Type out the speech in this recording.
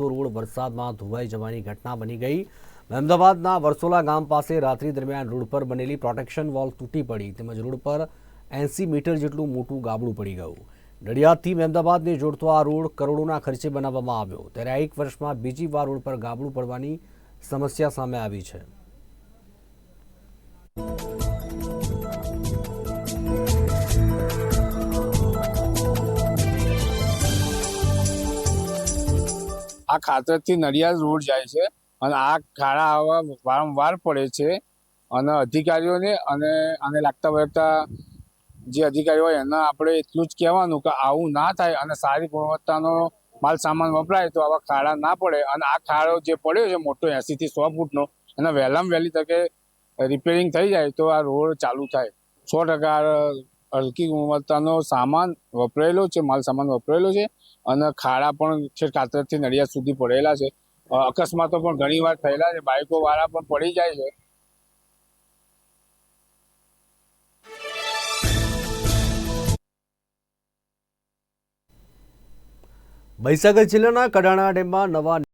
Road વરસાદમાં ધોવાઈ જવાની ઘટના બની ગઈ. અમદાવાદના વરસોલા ગામ પાસે રાત્રિ દરમિયાન રોડ પર બનેલી પ્રોટેક્શન વોલ તૂટી પડી તેમજ રોડ પર એંસી મીટર જેટલું મોટું ગાબડું પડી ગયું. નડિયાદથી અમદાવાદને જોડતો આ રોડ કરોડોના ખર્ચે બનાવવામાં આવ્યો. ત્યારે એક વર્ષમાં બીજી વાર રોડ પર ગાબડું પડવાની સમસ્યા સામે આવી છે. આ ખાતરથી નડિયાદ રોડ જાય છે અને આ ખાડા આવા વારંવાર પડે છે અને અધિકારીઓને અને આને લાગતા વળગતા જે અધિકારીઓ હોય એના આપણે એટલું જ કહેવાનું કે આવું ના થાય અને સારી ગુણવત્તાનો માલ સામાન વપરાય તો આવા ખાડા ના પડે અને આ ખાડો જે પડ્યો છે મોટો એંસીથી સો ફૂટનો એના વહેલામાં વહેલી તકે રિપેરિંગ થઈ જાય તો આ રોડ ચાલુ થાય. સો ટકા હલકી ગુણવત્તાનો સામાન વપરાયેલો છે, માલ સામાન વપરાયેલો છે અને ખાડા પણ છે, કાતરથી નડિયાદ સુધી પડેલા છે. અકસ્માતો પણ ઘણી વાર થયેલા છે, બાઇકો વાળા પણ પડી જાય છે. મહીસાગર જિલ્લાના કડાણા ડેમમાં નવા